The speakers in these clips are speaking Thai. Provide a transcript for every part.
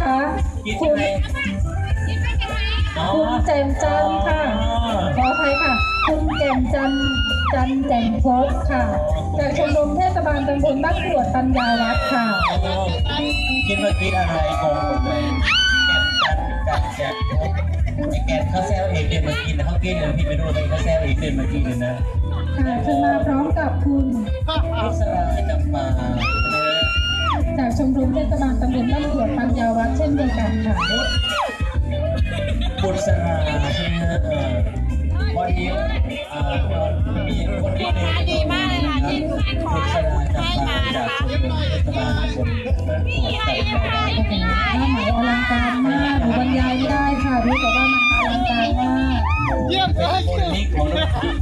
นะคะกินคุยังณไงอ๋อคุณแจ่มจันทร์ค่ะขออภัยค่ะ คุณแจ่มจันทร์จันทร์แจ่มโพสค่ะ จากชมรมเทศบาลตำบลบ้านกรวดปัญญารัตน์ค่ะอ๋อคิดว่ากินอะไรงงหมดเลยแกนจันกันแกนไอ้แกนเขาแซวเองเดินมากินนะเขากินเลยพี่ไปดูเลยเขาแซวเองเดินมากินเลยนะค่ะคือมาพร้อมกับคุณพิศราจำปานะจาก ชมรมเทศบาลตำบลบ้านกรวดปัญญารัตน์เช่นเดียวกันค่ะบุษราใช่ไหมฮะเออวันนี้เอ่อมีคนที่หนึ่งดีมากเลยค่ะที่ที่ขอบุษราจำปาจากชมรมเทศบาลตำบลบ้านกรวดปัญญารัตน์โอ้โหหน้าไหมอลังการมากหนูบรรยายไม่ได้ค่ะรู้แต่ว่ามันอลังการมากเยี่ยมเลยคนนี้ของ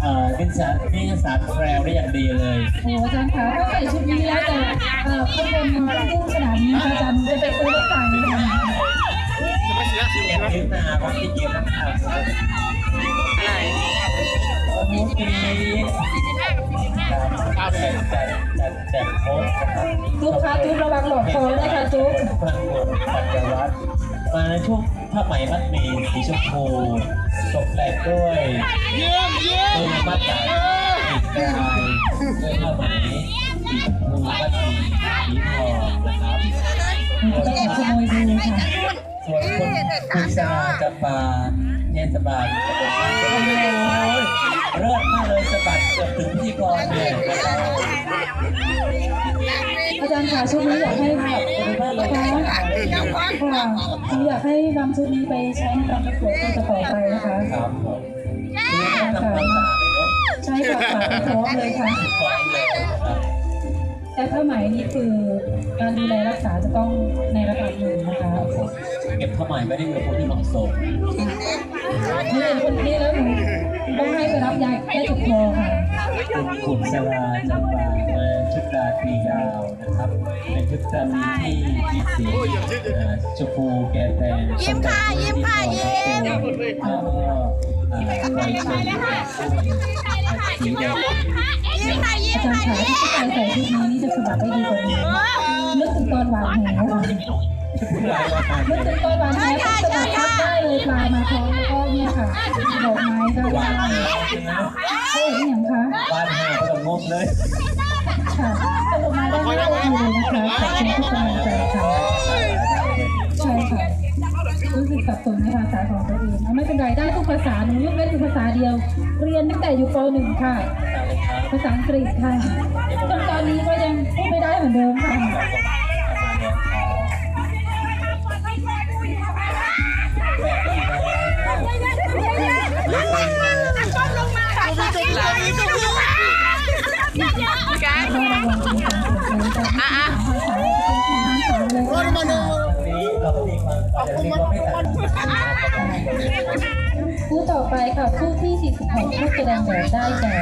เอ่อนิสสันนิสสันแพรวได้อย่างดีเลยโอ้อาจารย์คะถ้าใส่ชุดนี้แล้วแต่เอ่อข้างบนมันพุ่ง ขนาดนี้ค่ะอาจารย์จะไปซื้อรถต่างค์ไหมคะแอบคิดนาว่าที่เกียรติภาพวันนี้ปีจัดจัดจัดจัดโค้ชนะครับจุ๊บคะจุ๊บระวังหลอดคอนะคะจุ๊บพลังบวชปัญญวัฒน์มาในช่วงผ้าไหมมัดหมีสีชมพูตกแต่งด้วยเยี่ยมเยี่ยมด้วมัดตาอีกายด้วยผ้าไหมสีชมพูมัดหมี คุณคุณสราจำปาเทศบาลตำบลบ้านโป่งเลิศมากเลยสะบัดเกือบถึงพิธีกรเลยนะครับอาจารย์ค่ะชุดนี้อยากให้แบบค่ะค่ะหนูอยากให้นำชุดนี้ไปใช้ในการประกวดตัวต่อไปนะคะครับผมนี่ต้องทำความสะอาดเลยเนาะใช่ค่ะฝากไปพร้อมเลยค่ะ พร้อมเลยนะครับแต่ผ้าไหมนี่คือการดูแลรักษาจะต้องในระดับหนึ่งนะคะครับผมเก็บผ้าไหมไว้ในกระปุกที่เหมาะสมหนูเห็นคนนี้แล้วหนูต้องให้ไปรับยาแก้จุกคอค่ะคุณขุนสราจำปามาชุดราตรียาวนะครับ เป็นชุดราตรีที่มีสีอ่าชมพูแก่แดงยิ้มค่ะยิ้มค่ะยิ้มแล้วก็อ่าไฟเชิญสีแดงยิ้มค่ะยิ้อามจารค่ะย์ขายิ้ที่มผู้ชายใส่ชุดนี้นี่จะ สะบัดได้ดีกว่านี้นึกถึงตอนหวานแหค่ะนึกถึงตอนหวานแหก็สะบัดพัดได้เลยปลามาพร้อมแล้วก็เนี่ยค่ะดอกไม้ก็ได้เฮ้ยอย่างคะบ้านห้าก็ต้องบเลยค่ะสรุปมาได้ไม่ได้ดีเลยนะคะขอบคุณทุกกำลังใจค่ะใช่ค่ะรู้สึกสับสนในภาษาของตัวเองไม่เป็นไรได้ทุกภาษาหนูยกเว้นอยู่ภาษาเดียว เรียนตั้งแต่อยู่ป .1 ค่ะ ภาษาอังกฤษค่ะ ผู้ต่อไปค่ะผู้ที่ 46ผู้แสดงแบบได้แก่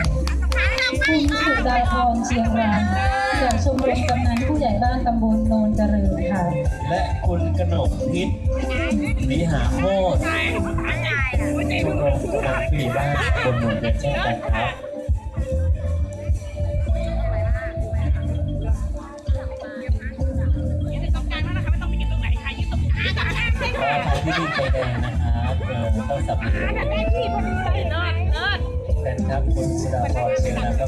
คุณสุดาพรเชียงรายจากชมรมกำนันผู้ใหญ่บ้านตำบลโนนเจริญค่ะ และคุณกนกพิษนิหาโคตรชมรมกำลังผู้ใหญ่บ้านบนหนุนเป็นเช่นกันครับ นะครับเออต้องสับสนได้ที่พอดีเลยเลิศเลิศแฟนครับคุณสุดาพรเชียงรายครับ